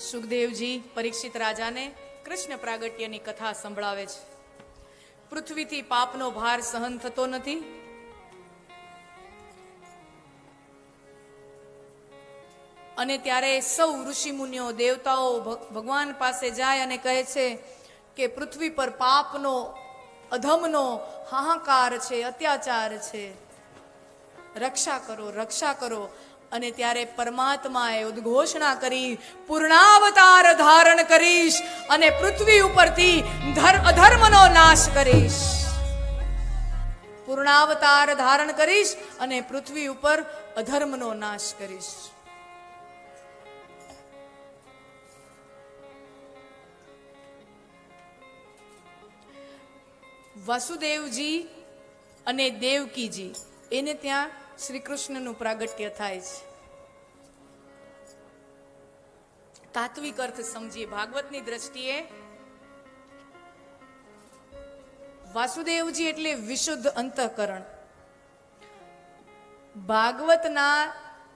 સુખદેવજી પરીક્ષિત રાજાને કૃષ્ણ પ્રાગટ્યની કથા સંભળાવે છે. પૃથ્વીથી પાપનો ભાર સહન થતો નથી. અને ત્યારે સૌ ઋષિમુનિઓ દેવતાઓ ભગવાન પાસે જાય અને કહે છે કે પૃથ્વી પર પાપનો, અધમનો હાહાકાર છે, અત્યાચાર છે. રક્ષા કરો રક્ષા કરો. અને ત્યારે પરમાત્માએ ઉદ્ઘોષણા કરી, પૂર્ણાવતાર ધારણ કરીશ અને પૃથ્વી ઉપરથી અધર્મનો નાશ કરીશ. પૂર્ણાવતાર ધારણ કરીશ અને પૃથ્વી ઉપર અધર્મનો નાશ કરીશ. વાસુદેવજી અને દેવકીજી, એને ત્યાં શ્રી કૃષ્ણનું પ્રાગટ્ય થાય છે. તાત્વિક અર્થ સમજીએ. ભાગવતની દ્રષ્ટિએ વાસુદેવજી એટલે વિશુદ્ધ અંતઃકરણ. ભાગવતના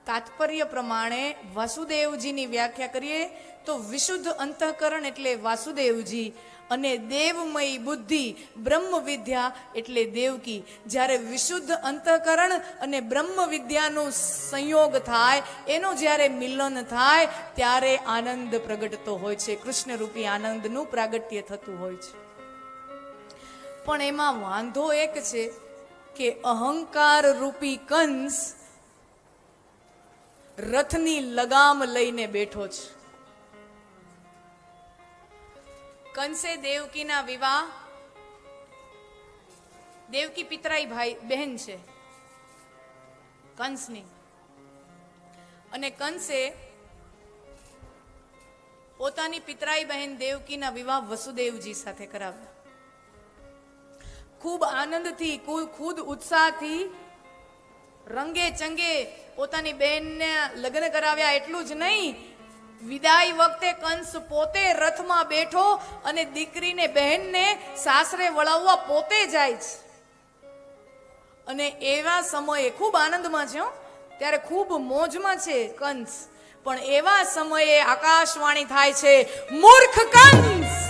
તાત્પર્ય પ્રમાણે વાસુદેવજીની વ્યાખ્યા કરીએ તો વિશુદ્ધ અંતઃકરણ એટલે વાસુદેવજી અને દેવમય બુદ્ધિ બ્રહ્મ વિદ્યા એટલે દેવકી. જ્યારે વિશુદ્ધ અંતઃકરણ અને બ્રહ્મ વિદ્યાનો સંયોગ થાય, એનો જ્યારે મિલન થાય, ત્યારે આનંદ પ્રગટતો હોય છે. કૃષ્ણ રૂપી આનંદનું પ્રાગટ્ય થતું હોય છે. પણ એમાં વાંધો એક છે કે અહંકાર રૂપી કંસ રથની લગામ લઈને બેઠો છે. કંસે દેવકીના વિવાહ? દેવકી પિતરાઈ ભાઈ, બહેન છે. કંસની. અને કંસે પોતાની પિતરાઈ બહેન દેવકીના વિવાહ વસુદેવજી સાથે કરાવ્યા. ખૂબ આનંદથી કુ- ખુદ ઉત્સાહથી રંગે ચંગે પોતાની બહેનને લગ્ન કરાવ્યા એટલું જ નહીં. વિદાય વખતે કંસ પોતે રથમાં બેઠો અને દીકરીને બહેનને સાસરે વળાવવા પોતે જાય છે. અને એવા સમયે ખૂબ આનંદમાં છે. ત્યારે ખૂબ મોજમાં છે કંસ. પણ એવા સમયે આકાશવાણી થાય છે, મૂર્ખ કંસ!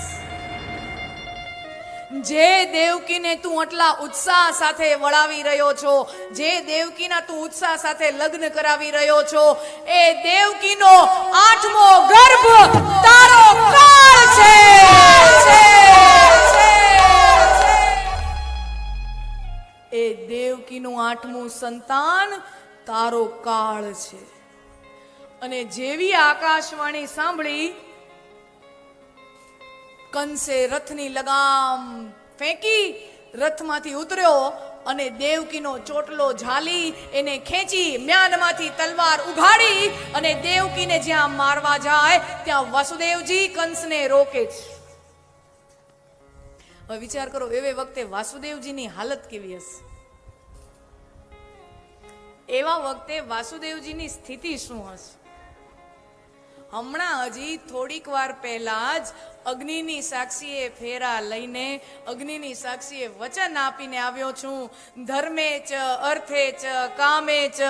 જે દેવકીને તું આટલા ઉત્સાહ સાથે વળાવી રહ્યો છો, જે દેવકીના તું ઉત્સાહ સાથે લગ્ન કરાવી રહ્યો છો, એ દેવકીનો આઠમો ગર્ભ તારો કાળ છે. એ દેવકીનું આઠમું સંતાન તારો કાળ છે. અને જેવી આકાશવાણી સાંભળી કંસે રથની લગામ ફેંકી રથમાંથી ઉતર્યો અને દેવકીનો ચોટલો ઝાલી, એને ખેંચી મ્યાનમાંથી તલવાર ઉઘાડી અને દેવકીને જ્યાં મારવા જાય, ત્યાં વાસુદેવજી કંસને રોકે હવે વિચાર કરો, એવે વખતે વાસુદેવજીની હાલત કેવી હશે? એવા વખતે વાસુદેવજીની સ્થિતિ શું હશે? હમણાં હજી થોડીક વાર પહેલાં જ અગ્નિની સાક્ષીએ ફેરા લઈને અગ્નિની સાક્ષીએ વચન આપીને આવ્યો છું. ધર્મે ચ, અર્થે ચ, કામે ચ,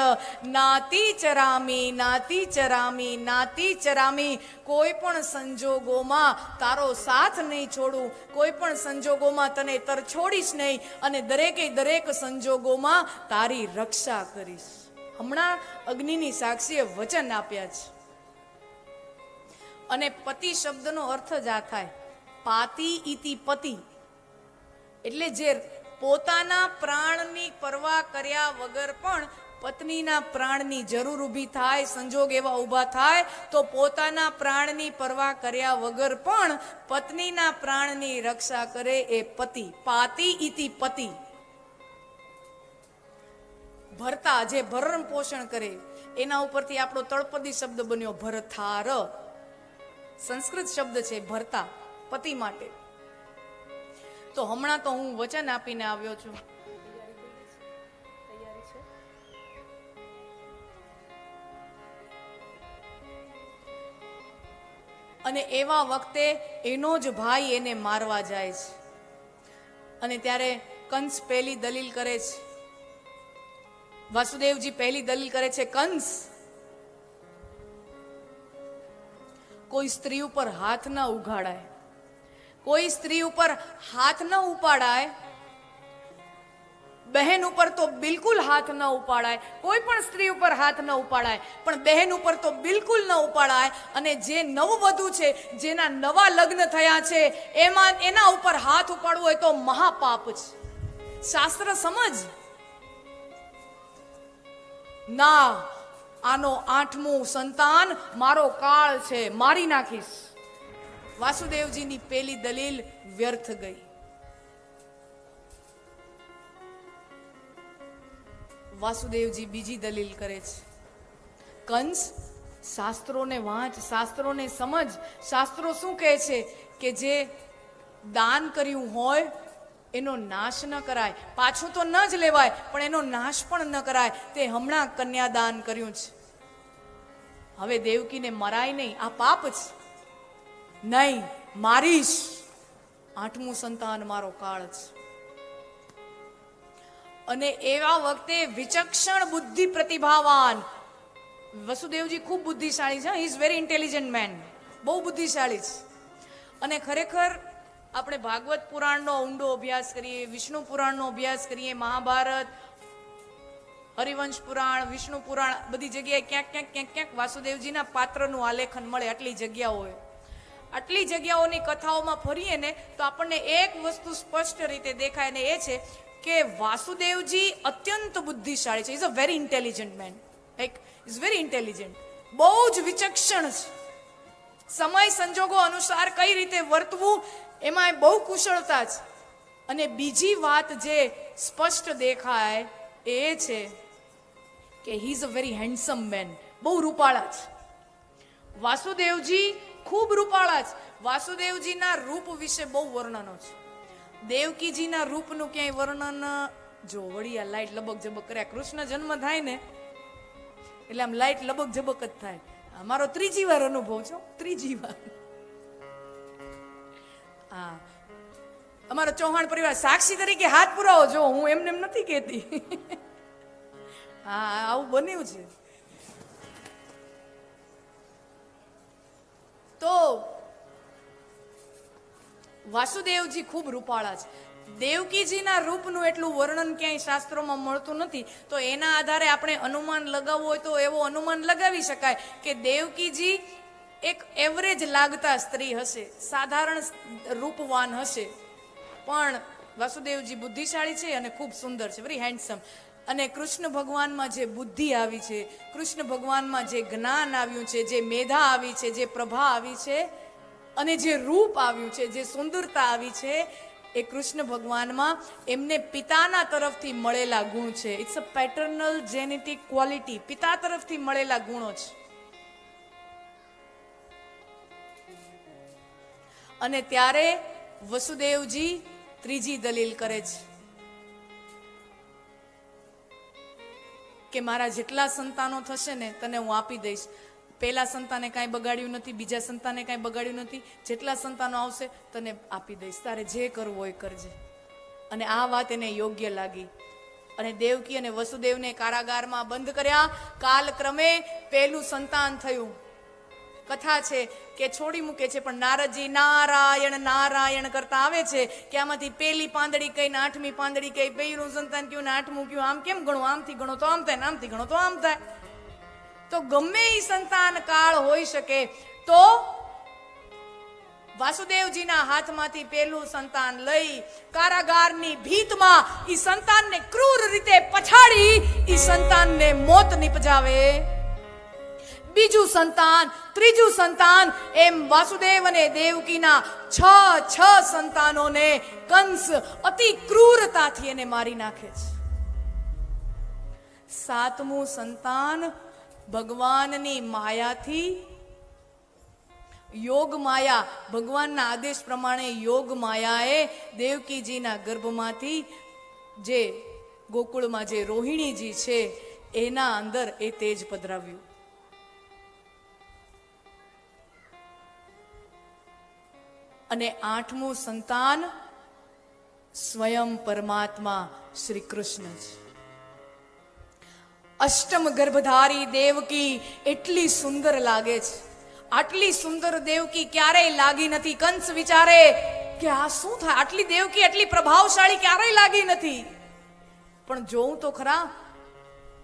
નાતિ ચરામી નાતિ ચરામી નાતિ ચરામી. કોઈ પણ સંજોગોમાં તારો સાથ નહીં છોડું, કોઈ પણ સંજોગોમાં તને તર છોડીશ નહીં અને દરેકે દરેક સંજોગોમાં તારી રક્ષા કરીશ. હમણાં અગ્નિની સાક્ષીએ વચન આપ્યા છે. અને પતિ શબ્દનો અર્થ જ આ થાય. પાતિ ઇતિ પતિ. એટલે જે પોતાના પ્રાણની પરવા કર્યા વગર પણ પત્નીના પ્રાણની જરૂર ઊભી થાય, સંજોગ એવા ઊભા થાય, તો પોતાના પ્રાણની પરવા કર્યા વગર પણ પત્નીના પ્રાણની રક્ષા કરે એ પતિ. પાતિ ઇતિ પતિ. ભરતા જે ભરણ પોષણ કરે, એના ઉપરથી આપણો તળપદી શબ્દ બન્યો ભરથાર. સંસ્કૃત શબ્દ છે ભરતા, પતિ માટે. તો હમણાં તો હું વચન આપીને આવ્યો છું. અને એવા વખતે એનો જ ભાઈ એને મારવા જાય છે. અને ત્યારે કંસ પહેલી દલીલ કરે છે. વાસુદેવજી પહેલી દલીલ કરે છે, કંસ કોઈ સ્ત્રી ઉપર હાથ ન ઉઘાડાય. કોઈ સ્ત્રી ઉપર હાથ ન ઉપાડાય. બહેન ઉપર તો બિલકુલ હાથ ન ઉપાડાય. કોઈ પણ સ્ત્રી ઉપર હાથ ન ઉપાડાય. પણ બહેન ઉપર તો બિલકુલ ન ઉપાડાય. અને જે નવવધુ છે, જેના નવા લગ્ન થયા છે, એમાં એના ઉપર હાથ ઉપાડવો હોય તો મહાપાપ છે. શાસ્ત્ર સમજ? ના. આનો આઠમું સંતાન મારો કાળ છે, મારી નાખીશ. વાસુદેવજીની પેલી દલીલ વ્યર્થ ગઈ. વાસુદેવજી બીજી દલીલ કરે છે. કંસ શાસ્ત્રોને વાંચ, શાસ્ત્રોને સમજ. શાસ્ત્રો શું કહે છે? કે જે દાન કર્યું હોય એનો નાશ ન કરાય. પાછું તો ન જ લેવાય, પણ એનો નાશ પણ ન કરાય. તે હમણાં કન્યાદાન કર્યું છે. હવે દેવકીને મરાય નહીં, આ પાપ છે નહીં મારીશ આઠમું સંતાન મારો કાળ છે અને એવા વખતે વિચક્ષણ બુદ્ધિ પ્રતિભાવાન. વસુદેવજી ખૂબ બુદ્ધિશાળી છે ઇઝ વેરી ઇન્ટેલિજન્ટ મેન. બહુ બુદ્ધિશાળી છે. અને ખરેખર આપણે ભાગવત પુરાણનો ઊંડો અભ્યાસ કરીએ, વિષ્ણુ પુરાણનો અભ્યાસ કરીએ, મહાભારત, હરિવંશ પુરાણ, વિષ્ણુ પુરાણ, બધી જગ્યાએ ક્યાંક ક્યાંક ક્યાંક ક્યાંક વાસુદેવજીના પાત્રનું આલેખન મળે આટલી જગ્યાઓએ આટલી જગ્યાઓની કથાઓમાં ફરીએ ને તો આપણને એક વસ્તુ સ્પષ્ટ રીતે દેખાય ને એ છે કે વાસુદેવજી અત્યંત બુદ્ધિશાળી છે. Is a very intelligent man like is very intelligent બહુ જ વિચક્ષણ છે. સમય સંજોગો અનુસાર કઈ રીતે વર્તવું એમાં બહુ કુશળતા છે અને બીજી વાત જે સ્પષ્ટ દેખાય એ છે કે he is a very handsome man બહુ રૂપાળા છે વાસુદેવજી ખૂબ રૂપાળા છે વાસુદેવજીના રૂપ વિશે બહુ વર્ણનો છે. દેવકીજીના રૂપનું ક્યાંય વર્ણન જો વળી આ લાઈટ લબક ઝબક કર્યા, કૃષ્ણ જન્મ થાય ને, એટલે આમ લાઈટ લબક ઝબક જ થાય. અમારો ત્રીજી વાર અનુભવ છો ત્રીજી વાર. હા. અમારો ચૌહાણ પરિવાર સાક્ષી તરીકે હાથ પુરાવો. જો, હું એમને એમ નથી કહેતી. હા, આવું બન્યું છે. તો વાસુદેવજી ખૂબ રૂપાળા છે. દેવકીજીના રૂપનું એટલું વર્ણન ક્યાંય શાસ્ત્રોમાં મળતું નથી. તો એના આધારે આપણે અનુમાન લગાવવું હોય તો એવો અનુમાન લગાવી શકાય કે દેવકીજી એક એવરેજ લાગતા સ્ત્રી હશે, સાધારણ રૂપવાન હશે. પણ વાસુદેવજી બુદ્ધિશાળી છે અને ખૂબ સુંદર છે વેરી હેન્ડસમ અને કૃષ્ણ ભગવાનમાં જે બુદ્ધિ આવી છે, કૃષ્ણ ભગવાનમાં જે જ્ઞાન આવ્યું છે, જે મેધા આવી છે, જે પ્રભા આવી છે, અને જે રૂપ આવ્યું છે, જે સુંદરતા આવી છે, એ કૃષ્ણ ભગવાનમાં એમને પિતાના તરફથી મળેલા ગુણ છે. It's a paternal genetic quality પિતા તરફથી મળેલા ગુણો છે. અને ત્યારે વસુદેવજી ત્રીજી દલીલ કરે છે કે મારા જેટલા સંતાનો થશે ને તને હું આપી દઈશ. પહેલા સંતાને કાંઈ બગાડ્યું નથી, બીજા સંતાને કાંઈ બગાડ્યું નથી. જેટલા સંતાનો આવશે તને આપી દઈશ. તારે જે કરવું હોય કરજે. અને આ વાત એને યોગ્ય લાગી. અને દેવકી અને વસુદેવને કારાગારમાં બંધ કર્યા. કાલક્રમે પહેલું સંતાન થયું. કથા છે કે છોડી મૂકે છે, પણ નારદજી નારાયણ નારાયણ કરતા આવે છે કે આમાંથી પેલી પાંદડી કઈ ને આઠમી પાંદડી કઈ પહેલું સંતાન કયું ને આઠમું કયું, આમ કેમ ગણું? આમથી ગણો તો આમ થાય ને આમથી ગણો તો આમ થાય. તો ગમે એ સંતાન કાળ હોઈ શકે, તો વાસુદેવજીના હાથમાંથી પેલું સંતાન લઈ કારાગારની ભીતમાં ઈ સંતાનને ક્રૂર રીતે પછાડી ઈ સંતાનને મોત નિપજાવે. બીજું સંતાન, ત્રીજું સંતાન, એમ વાસુદેવ અને દેવકીના છ છ સંતાનોને કંસ અતિ ક્રૂરતાથી એને મારી નાખે છે. સાતમું સંતાન, ભગવાનની માયાથી યોગ માયા, ભગવાનના આદેશ પ્રમાણે યોગ માયાએ દેવકીજીના ગર્ભમાંથી જે ગોકુળમાં જે રોહિણીજી છે, એના અંદર એ તેજ પધરાવ્યું. અને આઠમું સંતાન સ્વયં પરમાત્મા શ્રી કૃષ્ણ છે. અષ્ટમ ગર્ભધારી દેવકી એટલી સુંદર લાગે છે. આટલી સુંદર દેવકી ક્યારેય લાગી નથી. કંસ વિચારે કે આ શું થાય? આટલી દેવકી આટલી પ્રભાવશાળી ક્યારેય લાગી નથી. પણ જોઉં તો ખરા,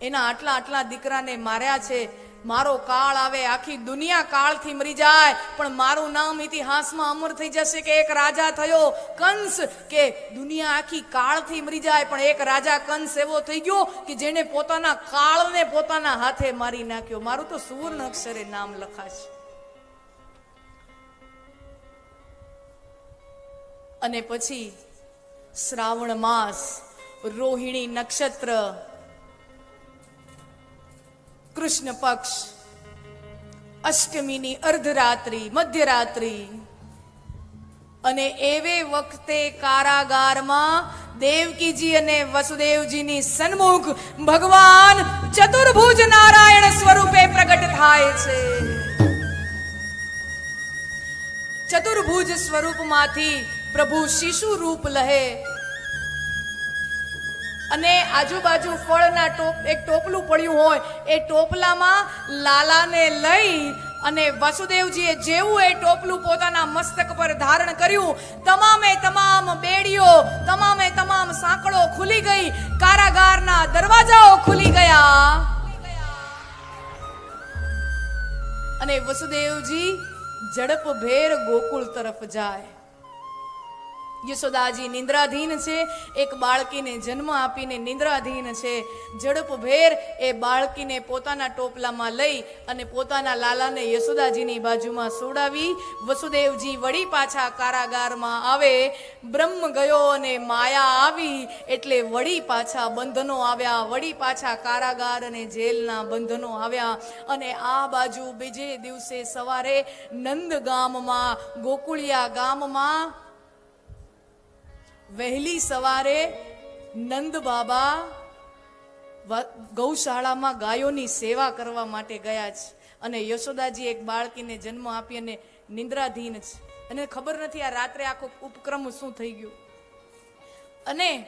એના આટલા આટલા દીકરાને માર્યા છે મારો કાળ આવે, આખી દુનિયા કાળથી મરી જાય, પણ મારું નામ ઇતિહાસમાં અમર થઈ જશે કે એક રાજા થયો કંસ, કે દુનિયા આખી કાળથી મરી જાય, પણ એક રાજા કંસ એવો થઈ ગયો કે જેને પોતાના કાળને પોતાના હાથે મારી નાખ્યો. મારું તો સુવર્ણ અક્ષરે નામ લખાશે. અને પછી શ્રાવણ માસ, રોહિણી નક્ષત્ર કૃષ્ણ પક્ષ, અષ્ટમીની અર્ધરાત્રિ, મધ્યરાત્રિ. અને એવે વખતે કારાગારમાં દેવકીજી અને વસુદેવજીની સન્મુખ ભગવાન ચતુર્ભુજ નારાયણ સ્વરૂપે પ્રગટ થાય છે. ચતુર્ભુજ સ્વરૂપમાંથી પ્રભુ શિશુ રૂપ લહે. અને આજુબાજુ ફળના ટોપ, એક ટોપલું પડ્યું હોય, એ ટોપલામાં લાલાને લઈ અને વસુદેવજીએ જેવું એ ટોપલું પોતાના મસ્તક પર ધારણ કર્યું, તમામે તમામ બેડીઓ, તમામે તમામ સાંકળો ખુલી ગઈ, કારાગારના દરવાજાઓ ખુલી ગયા. અને વસુદેવજી ઝડપભેર ગોકુળ તરફ જાય. યશોદાજી નિંદ્રાધીન છે. એક બાળકીને જન્મ આપીને નિંદ્રાધીન છે. ઝડપભેર એ બાળકીને પોતાના ટોપલામાં લઈ અને પોતાના લાલાને યશોદાજીની બાજુમાં સોડાવી વસુદેવજી વળી પાછા કારાગારમાં આવે. બ્રહ્મ ગયો અને માયા આવી એટલે વળી પાછા બંધનો આવ્યા. વળી પાછા કારાગાર અને જેલના બંધનો આવ્યા. અને આ બાજુ બીજે દિવસે સવારે નંદ ગામમાં ગોકુળિયા ગામમાં વહેલી સવારે નંદ બાબા ગૌશાળામાં ગાયોની સેવા કરવા માટે ગયા છે અને યશોદાજી એક બાળકીને જન્મ આપી અને નિંદ્રાધીન છે અને ખબર નથી આ રાત્રે આખો ઉપક્રમ શું થઈ ગયું. અને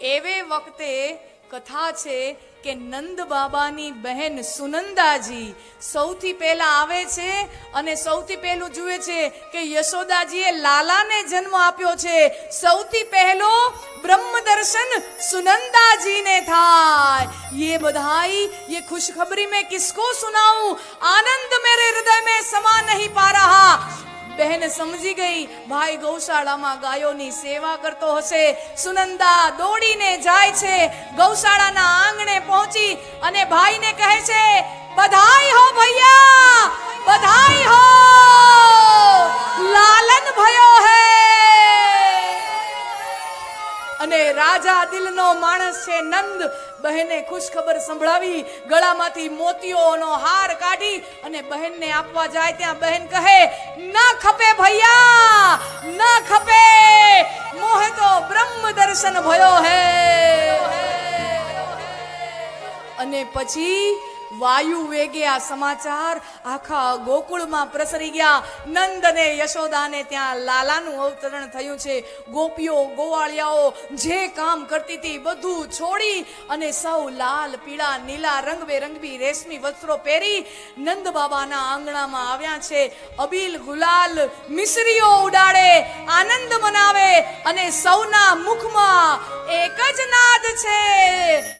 એવે વખતે કથા છે કે નંદ બાબાની બહેન સુનંદાજી સૌથી પહેલા આવે છે અને સૌથી પહેલું જુએ છે કે યશોદાજીએ લાલાને જન્મ આપ્યો છે સૌથી પહેલો બ્રહ્મ દર્શન सुनंदा ने થાય ये बधाई ये खुशखबरी मैं किसको सुनाऊं आनंद मेरे हृदय में समा नहीं पा रहा બહેન સમજી ગઈ, ભાઈ ગૌશાળામાં ગાયોની સેવા કરતો હશે. સુનંદા દોડીને જાય છે, ગૌશાળાના આંગણે પહોંચી અને ભાઈને કહે છે બધાઈ હો ભૈયા બધાઈ હો, લાલન ભયો હે. અને રાજા દિલનો માણસ છે નંદ બહેને ખુશ ખબર સંભળાવી, ગળામાંથી મોતીઓનો હાર કાઢી અને બહેનને આપવા જાય ત્યાં બહેન કહે, ના ખપે ભૈયા, ના ખપે, મોહે તો બ્રહ્મ દર્શન ભયો હે. અને પછી વાયુ વેગે આ સમાચાર. આખા ગોકુળમાં પ્રસરી ગયા. નંદ અને યશોદાને ત્યાં લાલાનું અવતરણ થયું છે. ગોપીઓ, ગોવાળિયાઓ જે કામ કરતી હતી બધું છોડી અને સૌ લાલ, પીળા, નીલા, રંગબેરંગી રેશમી વસ્ત્રો પહેરી નંદ બાબાના આંગણામાં આવ્યા છે. અબીલ, ગુલાલ મિસરીઓ ઉડાડે, આનંદ મનાવે અને સૌના મુખમાં એક જ નાદ છે.